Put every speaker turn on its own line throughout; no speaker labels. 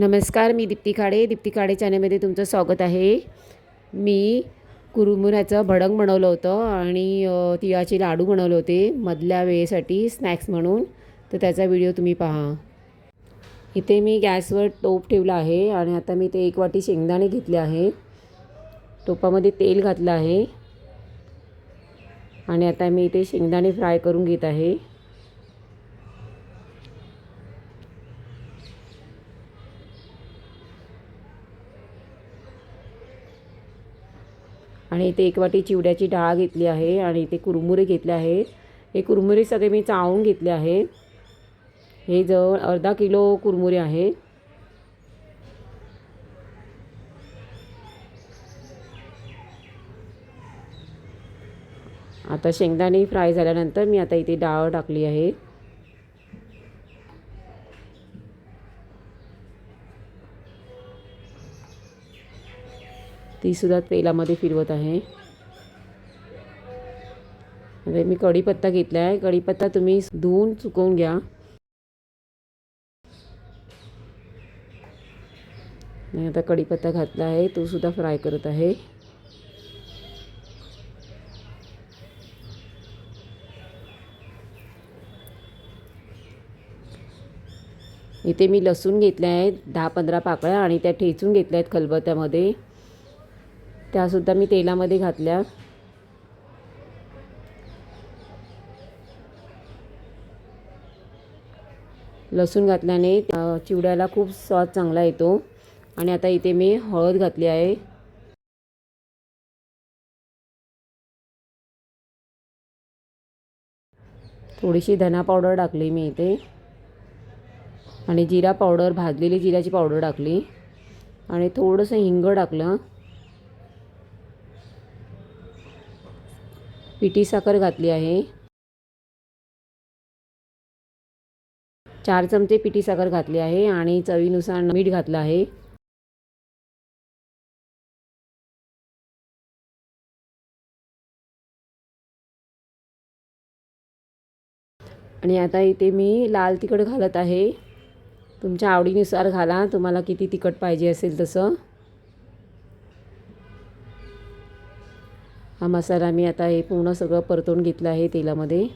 नमस्कार मी दीप्ती खाडे. दीप्ती खाडे चॅनलमध्ये तुमचं स्वागत आहे. मी कुरुमुऱ्याचं भडंग बनवलं होतं आणि तिळाचे लाडू बनवले होते मधल्या वेळेसाठी स्नॅक्स म्हणून. तर त्याचा व्हिडिओ तुम्ही पहा. इथे मी गॅसवर टोप ठेवला आहे आणि आता मी ते एक वाटी शेंगदाणे घेतले आहे. टोपामध्ये तेल घातलं आहे. आणि आता मी इथे शेंगदाणे फ्राय करून घेत आहे. आणि इथे एक वाटी चिवड्याची डाळ घेतली आहे आणि इथे कुरमुरे घेतले आहेत हे कुरमुरे सगळे मी चाळून घेतले आहे. हे जवळ अर्धा किलो कुरमुरे आहे. आता शेंगदाणे फ्राय झाल्यानंतर मी आता इथे डाळ टाकली आहे. तीसुद्धा तेलामध्ये फिरवत आहे. आता मी कढीपत्ता घेतला आहे कढीपत्ता तुम्ही धुवून चुकवून घ्या. नाही आता कढीपत्ता घातला आहे. तो सुद्धा फ्राय करत आहे. इथे मी लसूण घेतले आहेत. दहा पंधरा पाकळ्या आणि त्या ठेचून घेतल्या आहेत खलबत्त्यामध्ये. त्यासुद्धा मी तेलामध्ये घातल्या. लसूण घातल्याने चिवड्याला खूप स्वाद चांगला येतो. आणि आता इथे मी हळद घातली आहे. थोडीशी धना पावडर टाकली मी इथे. आणि जिरा पावडर भाजलेली जिऱ्याची पावडर टाकली. आणि थोडंसं हिंग टाकलं. पिठी साखर घातली आहे. चार चमचे पिठी साखर घातली आहे आणि चवीनुसार मीठ घातलं आहे. आणि आता इथे मी लाल तिखट घालत आहे. तुमच्या आवडीनुसार घाला. तुम्हाला किती तिखट पाहिजे असेल तसं. हा मसाला मी आता हे पूर्ण सगळं परतून घेतलं आहे तेलामध्ये.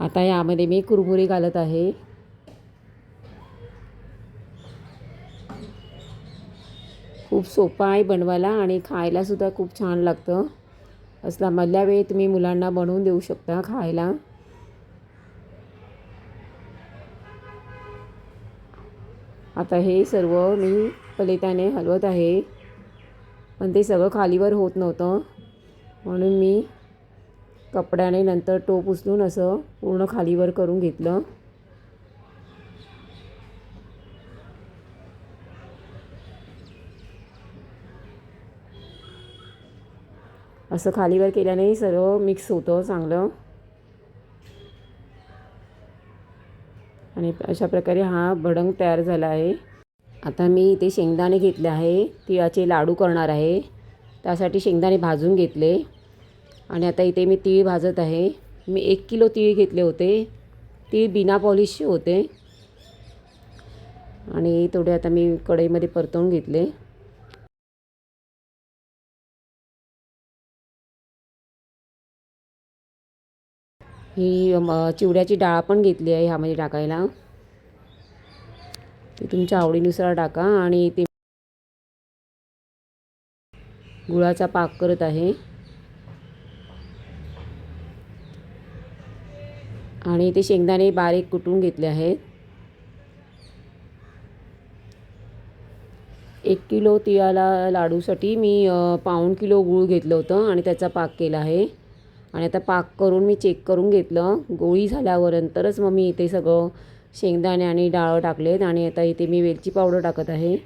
आता यामध्ये मी कुरमुरी घालत आहे. खूप सोपा आहे बनवायला आणि खायलासुद्धा खूप छान लागतं. असला मधल्या वेळी तुम्ही मुलांना बनवून देऊ शकता खायला. आता हे सर्व मी पलिताने हलवत आहे. पण ते सगळं खालीवर होत नव्हतं. म्हणून मी कपड्याने नंतर टोप उचलून असं पूर्ण खालीवर करून घेतलं. असं खालीवर केल्याने सर्व मिक्स होतं चांगलं. आणि अशा प्रकारे हा भडंग तयार झाला आहे. आता मी इथे शेंगदाणे घेतले आहे. तिळाचे लाडू करणार आहे. त्यासाठी शेंगदाणे भाजून घेतले. आणि आता इथे मी तीळ भाजत आहे. मी एक किलो तीळ घेतले होते. तीळ बिना पॉलिशचे होते. आणि थोडे आता मी कढईमध्ये परतवून घेतले. ही चिवड्याची डाळ पण घेतली आहे ह्यामध्ये टाकायला. ते तुमच्या आवडीनुसार टाका आणि ते गुळाचा पाक करत आहे. आणि ते शेंगदाणे बारीक कुटून घेतले आहेत. एक किलो तिळाला लाडूसाठी मी पाऊण किलो गूळ घेतलं होतं आणि त्याचा पाक केला आहे. आणि आता पाक करून मी चेक करून घेतलं. गोळी झाल्यावर नंतरच मग मी इथे सगळं शेंगदाणे आणि डाळ टाकलेत आणि आता इथे मी वेलची पावडर टाकत आहे.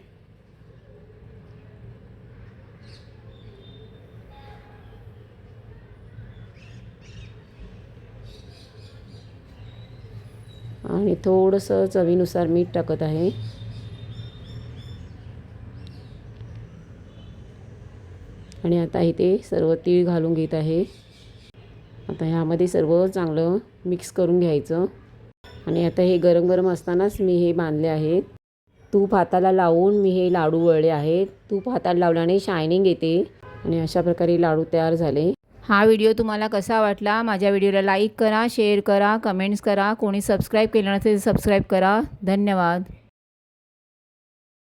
आणि थोडंसं चवीनुसार मीठ टाकत आहे. आणि आता इथे सर्व तीळ घालून घेत आहे. आता ह्यामध्ये सर्व चांगलं मिक्स करून घ्यायचं. आणि आता हे गरम गरम असतानाच मी हे बांधले आहेत. तूप हाताला लावून मी हे लाडू वळले आहेत. तूप हाताला लावल्याने शायनिंग येते आणि अशा प्रकारे लाडू तयार झाले. हा व्हिडिओ तुम्हाला कसा वाटला? माझ्या व्हिडिओला लाईक करा शेअर करा कमेंट्स करा. कोणी सबस्क्राईब केलं नसेल सबस्क्राईब करा. धन्यवाद.